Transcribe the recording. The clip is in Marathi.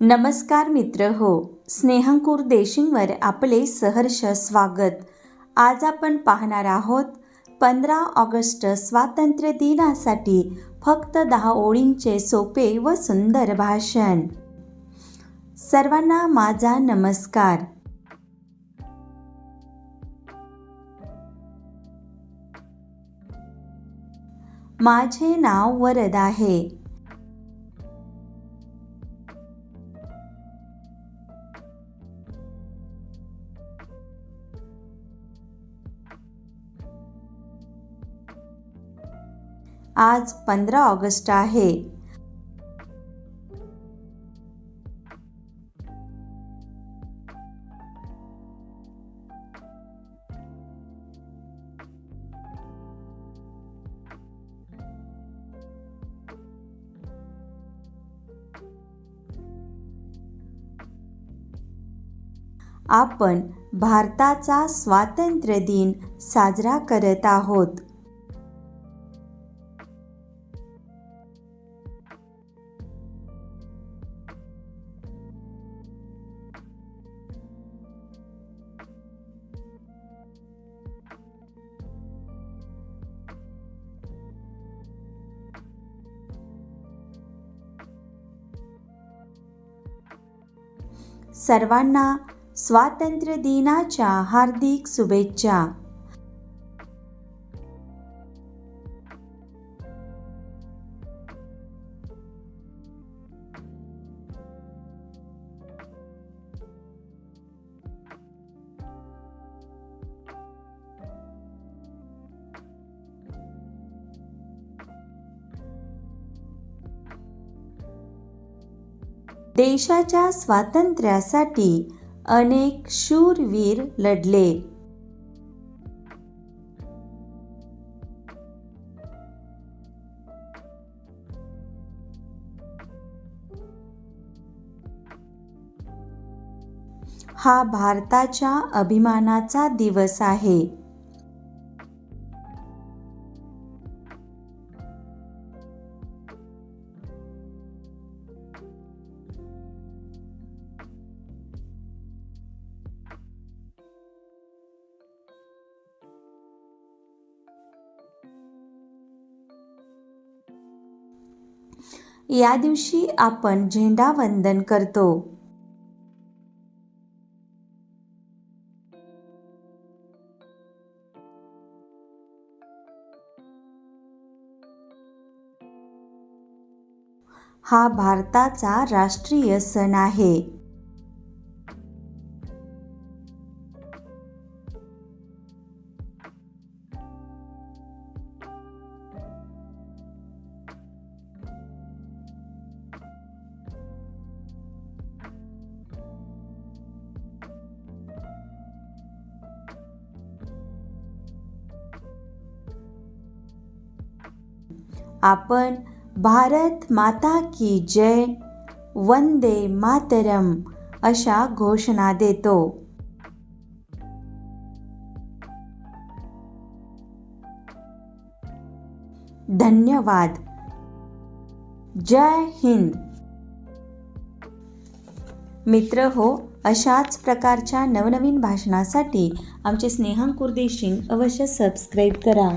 नमस्कार मित्र हो. स्नेहंकूर देशिंगवर आपले सहर्ष स्वागत. आज आपण पाहणार आहोत पंधरा ऑगस्ट स्वातंत्र्य दिनासाठी फक्त दहा ओळींचे सोपे व सुंदर भाषण. सर्वांना माझा नमस्कार. माझे नाव वरद आहे. आज पंधरा ऑगस्ट आहे. आपण भारताचा स्वातंत्र्य दिन साजरा करत आहोत. सर्वांना स्वातंत्र्य दिनाच्या हार्दिक शुभेच्छा. देशाच्या स्वातंत्र्यासाठी अनेक शूरवीर लढले. हा भारताच्या अभिमानाचा दिवस आहे. या दिवशी आपण झेंडा वंदन करतो. हा भारताचा राष्ट्रीय सण आहे. आपण भारत माता की जय वंदे मातरम अशा घोषणा देतो. धन्यवाद. जय हिंद. मित्र हो अशाच प्रकारच्या नवनवीन भाषणासाठी आमचे स्नेहांकुर देशिंग अवश्य सबस्क्राईब करा.